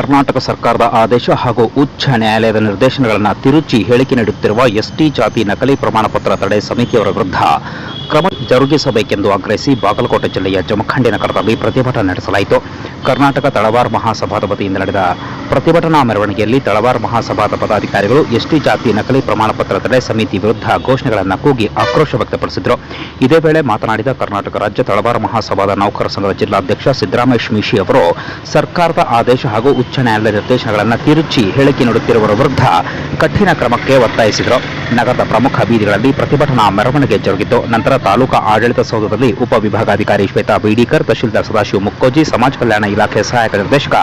ಕರ್ನಾಟಕ ಸರ್ಕಾರದ ಆದೇಶ ಹಾಗೂ ಉಚ್ಚ ನ್ಯಾಯಾಲಯದ ನಿರ್ದೇಶನಗಳನ್ನು ತಿರುಚಿ ಹೇಳಿಕೆ ನೀಡುತ್ತಿರುವ ಎಸ್ಟಿ ಜಾತಿ ನಕಲಿ ಪ್ರಮಾಣ ಪತ್ರ ತಡೆ ಸಮಿತಿಯವರ ವಿರುದ್ಧ ಕ್ರಮ ಜರುಗಿಸಬೇಕೆಂದು ಆಗ್ರಹಿಸಿ ಬಾಗಲಕೋಟೆ ಜಿಲ್ಲೆಯ ಜಮಖಂಡಿ ನಗರದಲ್ಲಿ ಪ್ರತಿಭಟನೆ ನಡೆಸಲಾಯಿತು. ಕರ್ನಾಟಕ ತಳವಾರ್ ಮಹಾಸಭಾದ ವತಿಯಿಂದ ನಡೆದ ಪ್ರತಿಭಟನಾ ಮೆರವಣಿಗೆಯಲ್ಲಿ ತಳವಾರ್ ಮಹಾಸಭಾದ ಪದಾಧಿಕಾರಿಗಳು ಎಸ್ಟಿ ಜಾತಿ ನಕಲಿ ಪ್ರಮಾಣ ಪತ್ರ ತಡೆ ಸಮಿತಿ ವಿರುದ್ಧ ಘೋಷಣೆಗಳನ್ನು ಕೂಗಿ ಆಕ್ರೋಶ ವ್ಯಕ್ತಪಡಿಸಿದರು. ಇದೇ ವೇಳೆ ಮಾತನಾಡಿದ ಕರ್ನಾಟಕ ರಾಜ್ಯ ತಳವಾರ್ ಮಹಾಸಭಾದ ನೌಕರ ಸಂಘದ ಜಿಲ್ಲಾಧ್ಯಕ್ಷ ಸಿದ್ದರಾಮೇಶ್ ಮೀಶಿ ಅವರು, ಸರ್ಕಾರದ ಆದೇಶ ಹಾಗೂ ನ್ಯಾಯಾಲಯ ನಿರ್ದೇಶನಗಳನ್ನು ತಿರುಚಿ ಹೇಳಿಕೆ ನೀಡುತ್ತಿರುವವರ ವಿರುದ್ಧ ಕಠಿಣ ಕ್ರಮಕ್ಕೆ ಒತ್ತಾಯಿಸಿದರು. ನಗರದ ಪ್ರಮುಖ ಬೀದಿಗಳಲ್ಲಿ ಪ್ರತಿಭಟನಾ ಮೆರವಣಿಗೆ ಜರುಗಿತು. ನಂತರ ತಾಲೂಕಾ ಆಡಳಿತ ಸೌಧದಲ್ಲಿ ಉಪವಿಭಾಗಾಧಿಕಾರಿ ಶ್ವೇತಾ ಬೀಡಿಕರ್, ತಹಶೀಲ್ದಾರ್ ಸದಾಶಿವ ಮುಕ್ಕೋಜಿ, ಸಮಾಜ ಕಲ್ಯಾಣ ಇಲಾಖೆ ಸಹಾಯಕ ನಿರ್ದೇಶಕ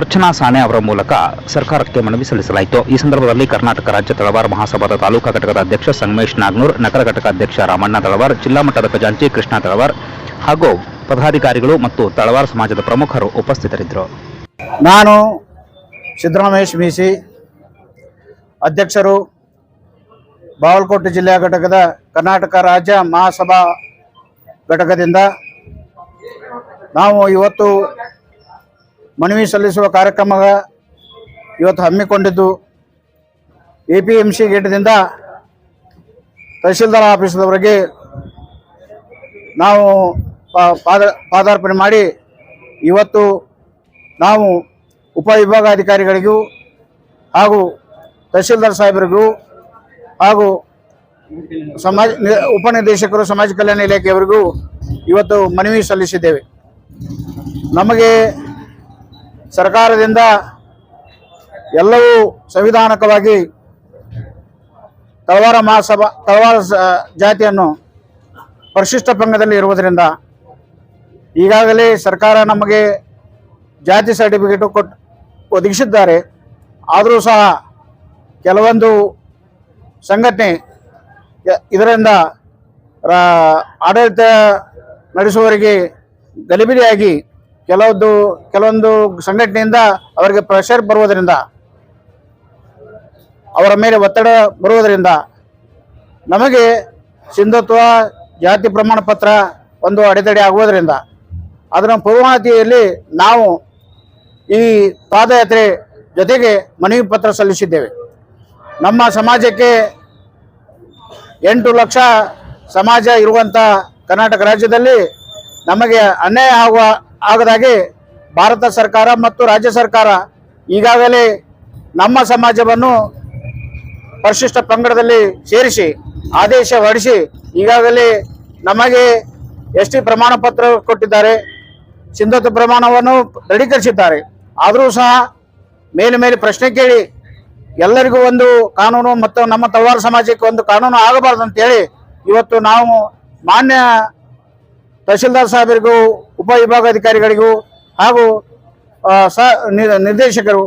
ಅರ್ಚನಾ ಸಾನೆ ಅವರ ಮೂಲಕ ಸರ್ಕಾರಕ್ಕೆ ಮನವಿ ಸಲ್ಲಿಸಲಾಯಿತು. ಈ ಸಂದರ್ಭದಲ್ಲಿ ಕರ್ನಾಟಕ ರಾಜ್ಯ ತಳವಾರ್ ಮಹಾಸಭಾದ ತಾಲೂಕಾ ಘಟಕದ ಅಧ್ಯಕ್ಷ ಸಂಗಮೇಶ್ ನಾಗ್ನೂರ್, ನಗರ ಘಟಕ ಅಧ್ಯಕ್ಷ ರಾಮಣ್ಣ ತಳವಾರ್, ಜಿಲ್ಲಾ ಮಟ್ಟದ ಖಜಾಂಚಿ ಕೃಷ್ಣ ತಳವಾರ್ ಹಾಗೂ ಪದಾಧಿಕಾರಿಗಳು ಮತ್ತು ತಳವಾರ ಸಮಾಜದ ಪ್ರಮುಖರು ಉಪಸ್ಥಿತರಿದ್ದರು. ನಾನು ಸಿದ್ದರಾಮೇಶ್ ಮೀಸಿ ಅಧ್ಯಕ್ಷರು ಬಾಗಲಕೋಟೆ ಜಿಲ್ಲಾ ಘಟಕದ ಕರ್ನಾಟಕ ರಾಜ್ಯ ಮಹಾಸಭಾ ಘಟಕದಿಂದ ನಾವು ಇವತ್ತು ಮನವಿ ಸಲ್ಲಿಸುವ ಕಾರ್ಯಕ್ರಮ ಇವತ್ತು ಹಮ್ಮಿಕೊಂಡಿದ್ದು ಎ ಪಿ ಎಂ ಸಿ ಗೇಟ್ದಿಂದ ತಹಶೀಲ್ದಾರ್ ಆಫೀಸ್ದವರೆಗೆ ನಾವು ಪಾದ ಪಾದಾರ್ಪಣೆ ಮಾಡಿ ಇವತ್ತು ನಾವು ಉಪವಿಭಾಗಾಧಿಕಾರಿಗಳಿಗೂ ಹಾಗೂ ತಹಶೀಲ್ದಾರ್ ಸಾಹೇಬರಿಗೂ ಹಾಗೂ ಸಮಾಜ ಉಪನಿರ್ದೇಶಕರು ಸಮಾಜ ಕಲ್ಯಾಣ ಇಲಾಖೆಯವರಿಗೂ ಇವತ್ತು ಮನವಿ ಸಲ್ಲಿಸಿದ್ದೇವೆ. ನಮಗೆ ಸರ್ಕಾರದಿಂದ ಎಲ್ಲವೂ ಸಂವಿಧಾನಕವಾಗಿ ತಳವಾರ ಮಹಾಸಭಾ, ತಳವಾರ ಜಾತಿಯನ್ನು ಪರಿಶಿಷ್ಟ ಪಂಗದಲ್ಲಿ ಇರುವುದರಿಂದ ಈಗಾಗಲೇ ಸರ್ಕಾರ ನಮಗೆ ಜಾತಿ ಸರ್ಟಿಫಿಕೇಟು ಕೊಟ್ಟು ಒದಗಿಸಿದ್ದಾರೆ. ಆದರೂ ಸಹ ಕೆಲವೊಂದು ಸಂಘಟನೆ ಇದರಿಂದ ಆಡಳಿತ ನಡೆಸುವವರಿಗೆ ಗಲಿಬಿಲಿಯಾಗಿ ಕೆಲವೊಂದು ಕೆಲವೊಂದು ಸಂಘಟನೆಯಿಂದ ಅವರಿಗೆ ಪ್ರೆಷರ್ ಬರುವುದರಿಂದ, ಅವರ ಮೇಲೆ ಒತ್ತಡ ಬರುವುದರಿಂದ ನಮಗೆ ಸಿಂಧುತ್ವ ಜಾತಿ ಪ್ರಮಾಣ ಪತ್ರ ಒಂದು ಅಡೆತಡೆ ಆಗುವುದರಿಂದ ಅದರ ಪೂರ್ವಾತಿಯಲ್ಲಿ ನಾವು ಈ ಪಾದಯಾತ್ರೆ ಜೊತೆಗೆ ಮನವಿ ಪತ್ರ ಸಲ್ಲಿಸಿದ್ದೇವೆ. ನಮ್ಮ ಸಮಾಜಕ್ಕೆ ಎಂಟು ಲಕ್ಷ ಸಮಾಜ ಇರುವಂಥ ಕರ್ನಾಟಕ ರಾಜ್ಯದಲ್ಲಿ ನಮಗೆ ಅನ್ಯಾಯ ಆಗುವ ಆಗದಾಗೆ ಭಾರತ ಸರ್ಕಾರ ಮತ್ತು ರಾಜ್ಯ ಸರ್ಕಾರ ಈಗಾಗಲೇ ನಮ್ಮ ಸಮಾಜವನ್ನು ಪರಿಶಿಷ್ಟ ಪಂಗಡದಲ್ಲಿ ಸೇರಿಸಿ, ಆದೇಶ ಹೊರಡಿಸಿ, ಈಗಾಗಲೇ ನಮಗೆ ಎಸ್ ಟಿ ಪ್ರಮಾಣ ಪತ್ರ ಕೊಟ್ಟಿದ್ದಾರೆ. ಸಿಂಧುತ್ವ ಪ್ರಮಾಣವನ್ನು ದೃಢೀಕರಿಸಿದ್ದಾರೆ. ಆದರೂ ಸಹ ಮೇಲೆ ಮೇಲೆ ಪ್ರಶ್ನೆ ಕೇಳಿ ಎಲ್ಲರಿಗೂ ಒಂದು ಕಾನೂನು ಮತ್ತು ನಮ್ಮ ತಳವಾರ ಸಮಾಜಕ್ಕೆ ಒಂದು ಕಾನೂನು ಆಗಬಾರ್ದು ಅಂತೇಳಿ ಇವತ್ತು ನಾವು ಮಾನ್ಯ ತಹಶೀಲ್ದಾರ್ ಸಾಹೇಬರಿಗೂ ಉಪವಿಭಾಗಾಧಿಕಾರಿಗಳಿಗೂ ಹಾಗೂ ಸ ನಿರ್ದೇಶಕರು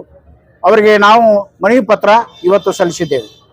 ಅವರಿಗೆ ನಾವು ಮನವಿ ಪತ್ರ ಇವತ್ತು ಸಲ್ಲಿಸಿದ್ದೇವೆ.